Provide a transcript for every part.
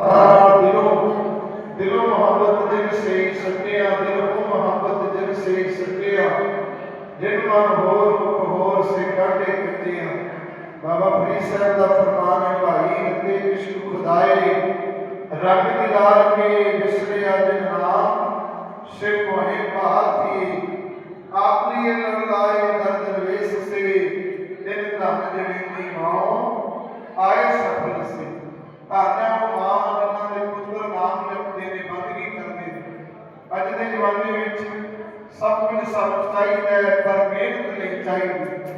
ਨਾਲ ਦਿਲੋਂ ਦਿਲੋਂ ਮੁਹੱਬਤ ਜਿਨ ਸੇ ਸੱਟਿਆ, ਦਿਲੋਂ ਮੁਹੱਬਤ ਜਿਨ ਸੇ ਸੱਟਿਆ। ਜਿਨ ਮਨ ਹੋਰ ਮੁਖ ਹੋਰ ਸੇ ਕਾਢੇ ਕੱਟਿਆ। ਬਾਬਾ ਫਰੀਦ ਸਾਹਿਬ ਦਾ ਫਰਮਾਨ ਹੈ, ਭਾਈ ਅਤੇ ਇਸ਼ਕ ਖੁਦਾਏ ਰੰਗ ਦਿਦਾਰ ਕੇ ਵਿਸਰਿਆ ਦਿਨ ਨਾਮ ਸੇ ਕੋਹੇ ਭਾਥੀ ਆਪਨੀ ਲੜ ਲਾਏ, ਦਰਦ ਵੇਸ ਸੇ ਦਿਨ ਧਨ ਜਣੀ ਦੀ ਮਾਂ ਆਏ ਸਫਲ ਸੇ। ਧਾਨਿਆ ਉਹ ਮਾਂ ਜਿਨ੍ਹਾਂ ਦੇ ਪੁੱਤਰ ਨਾਮ ਜਪਦੇ ਨੇ ਬੰਦਗੀ ਕਰਦੇ ਨੇ ਅੱਜ ਦੇ ਜ਼ਮਾਨੇ ਵਿੱਚ ਸਭ ਕੁਝ ਸਭ ਚਾਹੀਦਾ ਹੈ, ਪਰ ਮਿਹਨਤ ਨਹੀਂ ਚਾਹੀਦੀ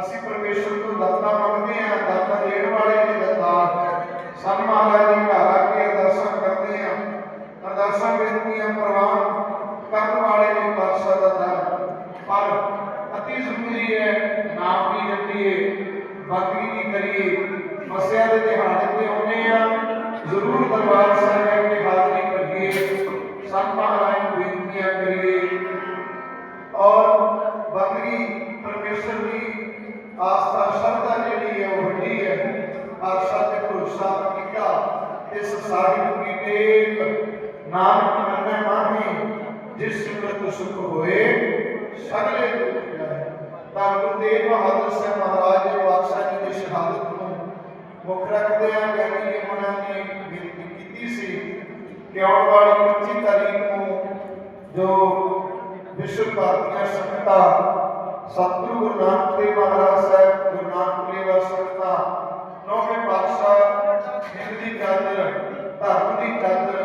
ਅਸੀਂ ਪਰਮੇਸ਼ਰ ਤੋਂ ਦਾਤਾ ਮੰਗਦੇ ਹਾਂ, ਦਾਤਾ ਦੇਣ ਵਾਲੇ ਨੇ ਦਾਤਾਰ ਸਾਨੂੰ ਮਹਾਰਾਜ ਦੀ ਘਰ ਆ ਕੇ ਅਰਦਾਸਾਂ ਕਰਦੇ ਹਾਂ। ਅਰਦਾਸਾਂ ਬੇਨਤੀਆਂ ਪ੍ਰਵਾਨ ਕਰਨ ਵਾਲੇ ਨੇ ਪਾਤਸ਼ਾਹ ਦਾ ਦਰ ਪਰ ਅਤੀ ਜ਼ਰੂਰੀ ਹੈ ਨਾਮ ਵੀ ਜਪੀਏ ਭਗਤੀ ਵੀ ਕਰੀਏ। ਮਸਿਆ ਦੇ ਦਿਹਾੜੇ ਤੇ ਆਉਨੇ ਆ ਜ਼ਰੂਰ ਦਰਬਾਰ ਸਾਹਿਬ ਦੇ ਹਾਜ਼ਰੀ ਭਰੀਏ ਸੰਤ ਆਸਥਾ ਸ਼ਰਧਾ ਜਿਹੜੀ ਹੈ ਉਹ ਵੱਡੀ ਹੈ। ਆਸਾ ਤੇ ਭਰੋਸਾ ਕੀਤਾ ਇਸ ਸਾਹਿਬ ਕੀ ਟੇਕ ਨਾਨਕ ਮੰਨੈ ਮਾਹੀ ਜਿਸ ਸਿਮਰਤ ਸੁਖ ਹੋਏ ਸਗਲੇ ਦੁੱਖ ਜਾਏ ਤਾਂ ਗੁਰਦੇਵ ਬਹਾਦਰ ਸਾਹਿਬ ਮਹਾਰਾਜ ਦੇ ਪਾਤਸ਼ਾਹ ਜੀ ਦੀ ਸ਼ਹਾਦਤ ਨੂੰ ਮੁੱਖ ਰੱਖਦੇ ਆ ਗਿਆਨੀ ਉਹਨਾਂ ਨੇ ਬੇਨਤੀ ਕੀਤੀ ਸੀ ਕਿ ਆਉਣ ਵਾਲੀ 25 ਤਾਰੀਖ ਨੂੰ ਜੋ ਵਿਸ਼ਵ ਭਾਰਤੀਆਂ ਸੰਗਤਾਂ ਸਤਿਗੁਰੂ ਗੁਰੂ ਨਾਨਕ ਦੇਵ ਮਹਾਰਾਜ ਸਾਹਿਬ, ਗੁਰੂ ਨਾਨਕ ਦੇਵ ਸੰਗਤਾਂ ਨੌਵੇਂ ਪਾਤਸ਼ਾਹ ਹਿੰਦ ਦੀ ਚਾਦਰ, ਧਰਮ ਦੀ ਚਾਦਰ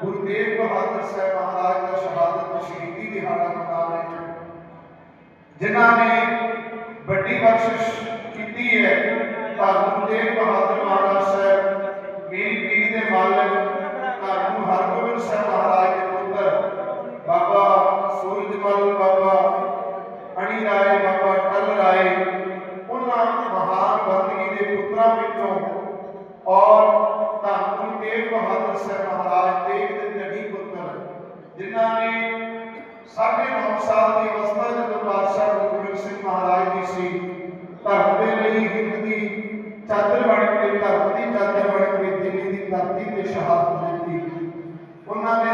ਗੁਰਦੇਵ ਬਹਾਦਰ ਸਾਹਿਬ ਮਹਾਰਾਜ ਦਾ ਸ਼ਹਾਦਤ ਸ਼ਹੀਦੀ ਦਿਹਾੜਾ ਮਨਾ ਰਹੇ ਹਨ ਜਿਨ੍ਹਾਂ ਨੇ ਵੱਡੀ ਬਖਸ਼ਿਸ਼ ਕੀਤੀ ਹੈ, ਧਰਮ ਗੁਰਦੇਵ ਬਹਾਦਰ ਮਹਾਨ ਬੰਦਗੀ ਦੇ ਪੁੱਤਰਾਂ ਵਿੱਚੋਂ ਔਰ ਧੰਨ ਗੁਰਦੇਵ ਬਹਾਦਰ ਸਾਹਿਬ ਮਹਾਰਾਜ ਦੇ ਧਨੀ ਪੁੱਤਰ, ਜਿਨ੍ਹਾਂ ਨੇ ਸਾਢੇ ਨੌ ਸਾਲ ਦੀ ਅਵਸਥਾ ਜਦੋਂ ਬਾਦਸ਼ਾਹ ਗੁਰੂ ਗੋਬਿੰਦ ਸਿੰਘ ਮਹਾਰਾਜ ਦੀ ਸੀ, ਧਰਮ ਦੇ ਲਈ ਹਿੰਦ ਦੀ ਚਾਦਰ ਬਣ ਕੇ, ਧਰਮ ਦੀ ਚਾਦਰ ਬਣ ਕੇ ਦਿੱਲੀ ਦੀ ਧਰਤੀ ਤੇ ਸ਼ਹਾਦਤ ਦਿੱਤੀ। ਉਹਨਾਂ ਦੇ